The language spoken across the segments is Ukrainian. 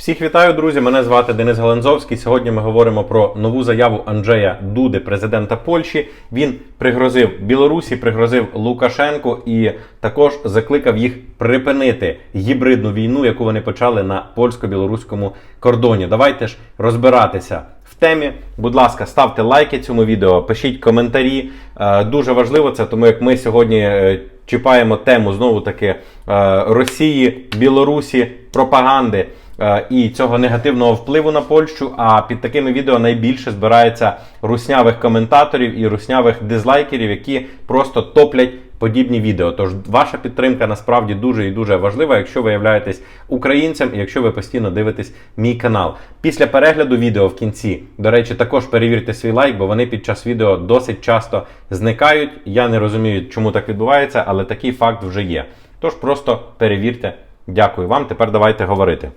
Всіх вітаю, друзі! Мене звати Денис Галанзовський. Сьогодні ми говоримо про нову заяву Анджея Дуди, президента Польщі. Він пригрозив Білорусі, пригрозив Лукашенку і також закликав їх припинити гібридну війну, яку вони почали на польсько-білоруському кордоні. Давайте ж розбиратися. В темі, будь ласка, ставте лайки цьому відео, пишіть коментарі. Е, Дуже важливо це, тому як ми сьогодні е, чіпаємо тему знову таки е, Росії, Білорусі, пропаганди і цього негативного впливу на Польщу. А під такими відео найбільше збирається руснявих коментаторів і руснявих дизлайкерів, які просто топлять подібні відео. Тож ваша підтримка насправді дуже і дуже важлива, якщо ви являєтесь українцем і якщо ви постійно дивитесь мій канал. Після перегляду відео в кінці, до речі, також перевірте свій лайк, бо вони під час відео досить часто зникають. Я не розумію, чому так відбувається, але такий факт вже є. Тож просто перевірте. Дякую вам. Тепер давайте говорити.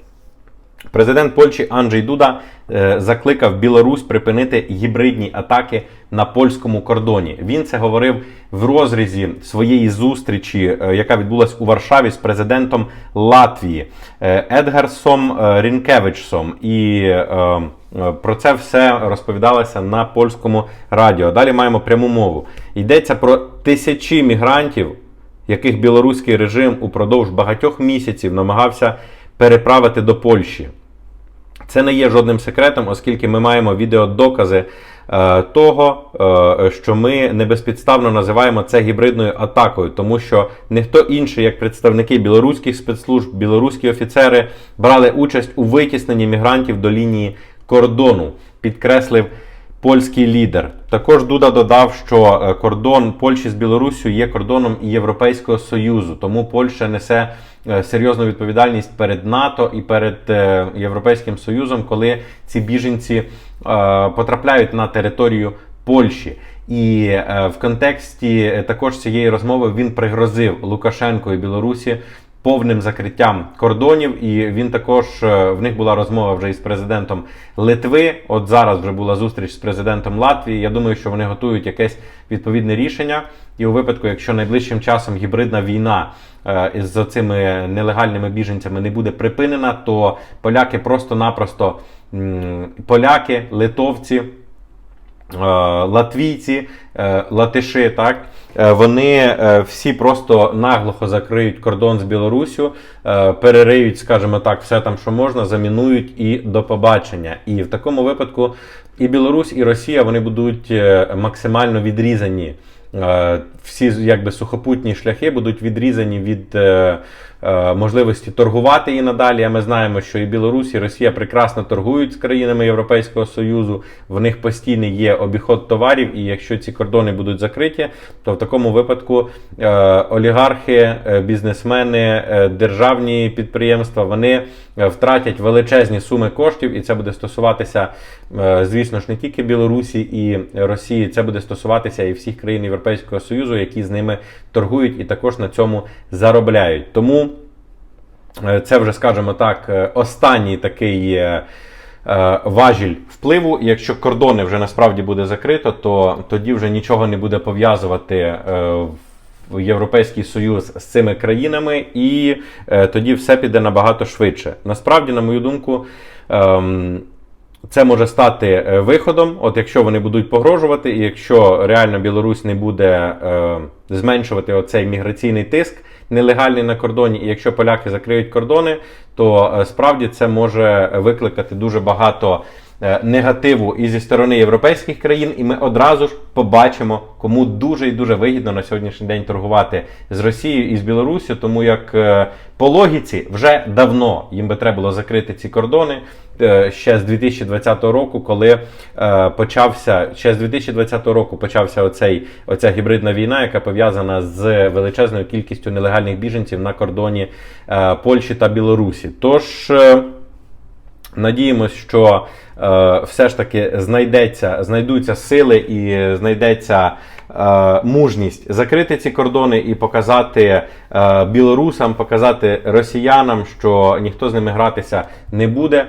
Президент Польщі Анджей Дуда е, закликав Білорусь припинити гібридні атаки на польському кордоні. Він це говорив в розрізі своєї зустрічі, е, яка відбулась у Варшаві з президентом Латвії е, Едгарсом Рінкевичсом. І про це все розповідалося на польському радіо. Далі маємо пряму мову. Йдеться про тисячі мігрантів, яких білоруський режим упродовж багатьох місяців намагався переправити до Польщі. Це не є жодним секретом, оскільки ми маємо відеодокази е, того, е, що ми небезпідставно називаємо це гібридною атакою, тому що ніхто інший, як представники білоруських спецслужб, білоруські офіцери брали участь у витісненні мігрантів до лінії кордону, підкреслив польський лідер. Також Дуда додав, що е, кордон Польщі з Білоруссю є кордоном Європейського Союзу, тому Польща несе е, серйозну відповідальність перед НАТО і перед е, Європейським Союзом, коли ці біженці потрапляють на територію Польщі. І в контексті також цієї розмови він пригрозив Лукашенко і Білорусі повним закриттям кордонів. І він також е, в них була розмова вже із президентом Литви. От зараз вже була зустріч з президентом Латвії. Я думаю, що вони готують якесь відповідне рішення. І у випадку, якщо найближчим часом гібридна війна е, із цими нелегальними біженцями не буде припинена, то поляки просто-напросто поляки, литовці. Е, латвійці, е, латиші, так, е, вони всі просто наглухо закриють кордон з Білоруссю, е, перериють, скажімо так, все там, що можна, замінують і до побачення. І в такому випадку і Білорусь, і Росія вони будуть максимально відрізані. Всі якби сухопутні шляхи будуть відрізані від можливості торгувати і надалі. А ми знаємо, що і Білорусь, і Росія прекрасно торгують з країнами Європейського Союзу. В них постійний є обіход товарів, і якщо ці кордони будуть закриті, то в такому випадку е, олігархи, е, бізнесмени, е, державні підприємства вони е, втратять величезні суми коштів, і це буде стосуватися, е, звісно ж, не тільки Білорусі і Росії, це буде стосуватися і всіх країн Європейського Союзу, які з ними торгують і також на цьому заробляють. Тому е, це вже, скажімо так, е, останній такий. е, е, Важіль впливу, якщо кордони вже насправді буде закрито, то тоді вже нічого не буде пов'язувати е, Європейський Союз з цими країнами, і е, тоді все піде набагато швидше. Насправді, на мою думку, ем, це може стати е, виходом, от якщо вони будуть погрожувати, і якщо реально Білорусь не буде е, зменшувати оцей міграційний тиск нелегальний на кордоні, і якщо поляки закриють кордони, то е, справді це може викликати дуже багато негативу і зі сторони європейських країн, і ми одразу ж побачимо, кому дуже і дуже вигідно на сьогоднішній день торгувати з Росією і з Білоруссю, тому як е, по логіці вже давно їм би треба було закрити ці кордони е, ще з 2020 року, коли е, почався ще з 2020 року почався оцей оця гібридна війна, яка пов'язана з величезною кількістю нелегальних біженців на кордоні е, Польщі та Білорусі. Тож. Надіємось, що е, все ж таки знайдеться, знайдуться сили і знайдеться е, мужність закрити ці кордони і показати е, білорусам, показати росіянам, що ніхто з ними гратися не буде.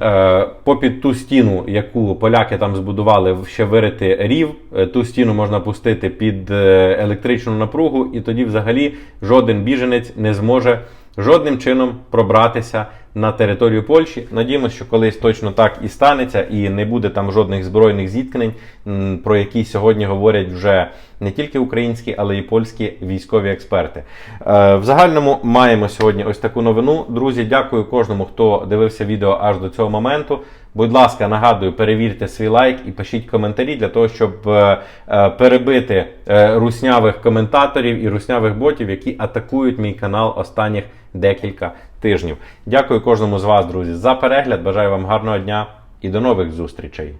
Е, попід ту стіну, яку поляки там збудували, ще вирити рів. Е, Ту стіну можна пустити під е, електричну напругу, і тоді взагалі жоден біженець не зможе жодним чином пробратися на територію Польщі. Надіємося, що колись точно так і станеться, і не буде там жодних збройних зіткнень, про які сьогодні говорять вже не тільки українські, але й польські військові експерти. Е, В загальному маємо сьогодні ось таку новину. Друзі, дякую кожному, хто дивився відео аж до цього моменту. Будь ласка, нагадую, перевірте свій лайк і пишіть коментарі для того, щоб е, е, перебити руснявих коментаторів і руснявих ботів, які атакують мій канал останніх декілька тижнів. Дякую кожному з вас, друзі, за перегляд. Бажаю вам гарного дня і до нових зустрічей.